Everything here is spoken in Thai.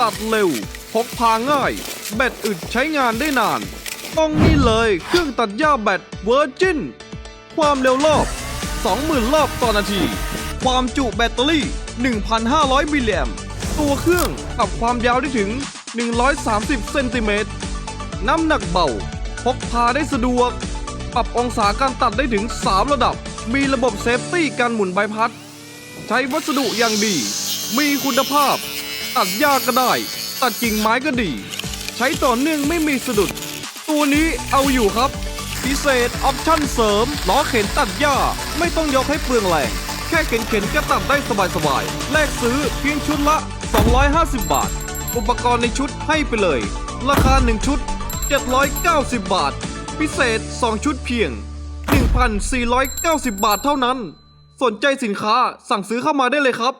ตัดเร็ว พกพาง่าย แบตอึดใช้งานได้นาน ต้องนี่เลยเครื่องตัดหญ้าแบตเวอร์จินความเร็วรอบ 20,000 รอบต่อนาที ความจุแบตเตอรี่ 1,500 มิลลิแอมตัวเครื่องปรับความยาวได้ถึง 130 เซนติเมตร น้ำหนักเบา พกพาได้สะดวก ปรับองศาการตัดได้ถึง 3 ระดับ มีระบบเซฟตี้การหมุนใบพัด ใช้วัสดุอย่างดี มีคุณภาพ ตัดหญ้าก็ได้ ตัดกิ่งไม้ก็ดี ใช้ต่อเนื่องไม่มีสะดุด ตัวนี้เอาอยู่ครับ พิเศษออปชั่นเสริมล้อเข็นตัดหญ้าไม่ต้องยกให้เปลืองแรงแค่เข็นเข็นก็ตัดได้สบายๆแลกซื้อเพียงชุดละ 250 บาท อุปกรณ์ในชุดให้ไปเลย ราคา 1 ชุด 790 บาท พิเศษ 2 ชุดเพียง 1,490 บาทเท่านั้น สนใจสินค้าสั่งซื้อเข้ามาได้เลยครับ